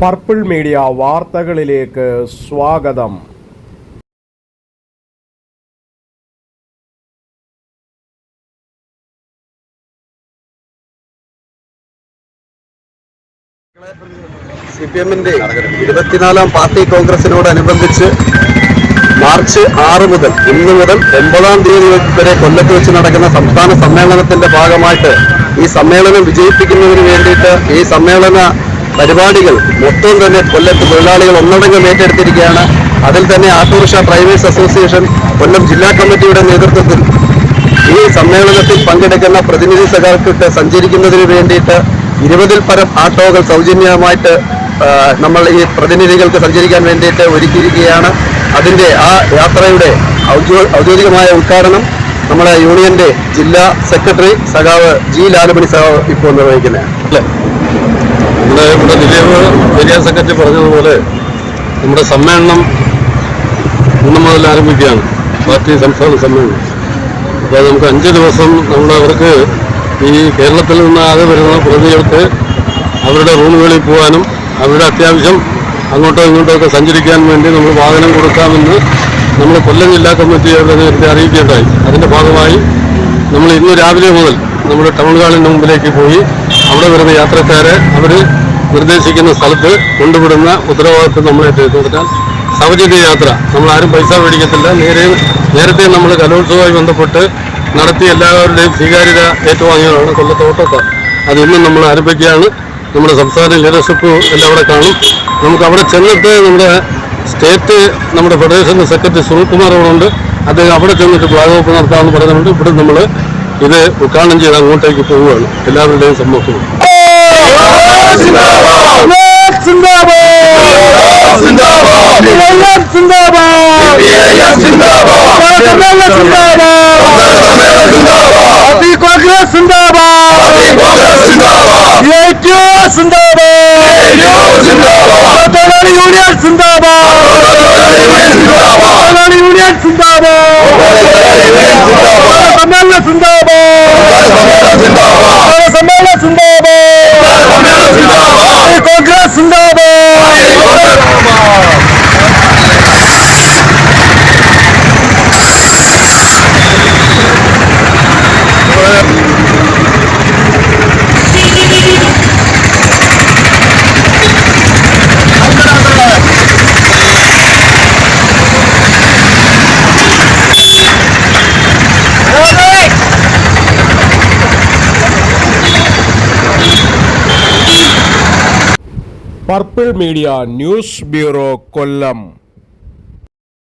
Purple media വാർത്തകളിലേക്ക് സ്വാഗതം. C P എമ്മിന്റെ ഇരുപത്തിനാലാം പാർട്ടി കോൺഗ്രസിനോടനുബന്ധിച്ച് മാർച്ച് ആറ് മുതൽ ഇന്ന് മുതൽ ഒമ്പതാം തീയതി വരെ കൊല്ലത്ത് വെച്ച് നടക്കുന്ന സംസ്ഥാന സമ്മേളനത്തിന്റെ ഭാഗമായിട്ട് ഈ സമ്മേളനം വിജയിപ്പിക്കുന്നതിന് വേണ്ടിയിട്ട് ഈ സമ്മേളന പരിപാടികൾ മൊത്തം തന്നെ കൊല്ലത്ത് തൊഴിലാളികൾ ഒന്നടങ്കം ഏറ്റെടുത്തിരിക്കുകയാണ്. അതിൽ തന്നെ ഓട്ടോറിക്ഷ ഡ്രൈവേഴ്സ് അസോസിയേഷൻ കൊല്ലം ജില്ലാ കമ്മിറ്റിയുടെ നേതൃത്വത്തിൽ ഈ സമ്മേളനത്തിൽ പങ്കെടുക്കുന്ന പ്രതിനിധി സഖാക്കൾക്ക് സഞ്ചരിക്കുന്നതിന് വേണ്ടിയിട്ട് ഇരുപതിൽ പരം ആട്ടോകൾ സൗജന്യമായിട്ട് നമ്മൾ ഈ പ്രതിനിധികൾക്ക് സഞ്ചരിക്കാൻ വേണ്ടിയിട്ട് ഒരുക്കിയിരിക്കുകയാണ്. അതിന്റെ ആ യാത്രയുടെ ഔദ്യോഗികമായ ഉദ്ഘാടനം നമ്മുടെ യൂണിയന്റെ ജില്ലാ സെക്രട്ടറി സഖാവ് ജി ലാലുമണി സഖാവ് ഇപ്പോൾ നിർവഹിക്കുന്നത്. നമ്മുടെ ഇവിടെ ദിലീപ് ഏരിയ സെക്രട്ടറി പറഞ്ഞതുപോലെ നമ്മുടെ സമ്മേളനം ഇന്ന് മുതൽ ആരംഭിക്കുകയാണ്. പാർട്ടി സംസ്ഥാന സമ്മേളനം. അപ്പോൾ നമുക്ക് അഞ്ച് ദിവസം നമ്മൾ അവർക്ക് ഈ കേരളത്തിൽ നിന്ന് ആകെ വരുന്ന പ്രതികൾക്ക് അവരുടെ റൂമുകളിൽ പോകാനും അവരുടെ അത്യാവശ്യം അങ്ങോട്ടോ ഇങ്ങോട്ടോ ഒക്കെ സഞ്ചരിക്കാൻ വേണ്ടി നമ്മൾ വാഹനം കൊടുക്കാമെന്ന് നമ്മൾ കൊല്ലം ജില്ലാ കമ്മിറ്റിയുടെ നേരത്തെ അറിയിക്കുകയുണ്ടായി. അതിന്റെ ഭാഗമായി നമ്മൾ ഇന്ന് രാവിലെ മുതൽ നമ്മുടെ ടൗൺ ഹാളിന്റെ മുമ്പിലേക്ക് പോയി അവിടെ വരുന്ന യാത്രക്കാരെ അവർ നിർദ്ദേശിക്കുന്ന സ്ഥലത്ത് കൊണ്ടുവിടുന്ന ഉത്തരവാദിത്വം നമ്മൾ ഏറ്റെടുക്കാൻ സൗജന്യ യാത്ര. നമ്മൾ ആരും പൈസ മേടിക്കത്തില്ല. നേരെ നേരത്തെ നമ്മൾ കലോത്സവമായി ബന്ധപ്പെട്ട് നടത്തി എല്ലാവരുടെയും സ്വീകാര്യത ഏറ്റുവാങ്ങിയതാണ് കൊല്ലത്തെ ഓട്ടോക്കാർ. അത് ഇന്നും നമ്മൾ ആരംഭിക്കുകയാണ്. നമ്മുടെ സംസ്ഥാന ലീഡർഷിപ്പ് എല്ലാം അവിടെ കാണും. നമുക്ക് അവിടെ ചെന്നിട്ട് നമ്മുടെ സ്റ്റേറ്റ് നമ്മുടെ ഫെഡറേഷൻ സെക്രട്ടറി സുനിൽകുമാർ അവിടെ ഉണ്ട് അദ്ദേഹം അവിടെ ചെന്നിട്ട് ഓഫ് നടത്താമെന്ന് പറയുന്നുണ്ട് ഇവിടെ നമ്മൾ ഇത് ഉദ്ഘാടനം ചെയ്ത് അങ്ങോട്ടേക്ക് പോവുകയാണ് എല്ലാവരുടെയും സമൂഹത്തിൽ കോൺഗ്രസ് സമ്മേളന സിന്ദാബാദ് സമ്മേളന സിന്ദാബാദ് കോൺഗ്രസ് സിന്ദാബാദ് Purple Media news bureau Kollam.